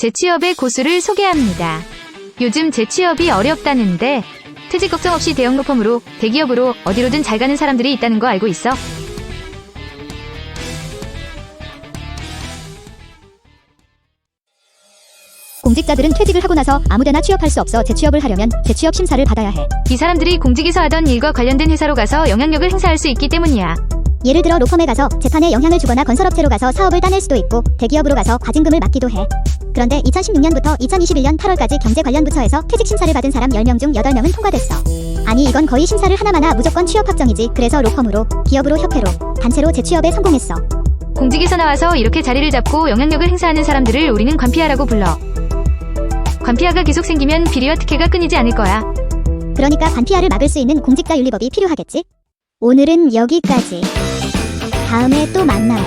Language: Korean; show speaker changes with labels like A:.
A: 재취업의 고수를 소개합니다. 요즘 재취업이 어렵다는데 퇴직 걱정 없이 대형 로펌으로 대기업으로 어디로든 잘 가는 사람들이 있다는 거 알고 있어?
B: 공직자들은 퇴직을 하고 나서 아무데나 취업할 수 없어 재취업을 하려면 재취업 심사를 받아야 해.
A: 이 사람들이 공직에서 하던 일과 관련된 회사로 가서 영향력을 행사할 수 있기 때문이야.
B: 예를 들어 로펌에 가서 재판에 영향을 주거나 건설업체로 가서 사업을 따낼 수도 있고 대기업으로 가서 과징금을 맡기도 해. 그런데 2016년부터 2021년 8월까지 경제 관련 부처에서 퇴직 심사를 받은 사람 10명 중 8명은 통과됐어. 아니 이건 거의 심사를 하나마나 무조건 취업 확정이지. 그래서 로펌으로, 기업으로 협회로, 단체로 재취업에 성공했어.
A: 공직에서 나와서 이렇게 자리를 잡고 영향력을 행사하는 사람들을 우리는 관피아라고 불러. 관피아가 계속 생기면 비리와 특혜가 끊이지 않을 거야.
B: 그러니까 관피아를 막을 수 있는 공직자 윤리법이 필요하겠지? 오늘은 여기까지. 다음에 또 만나요.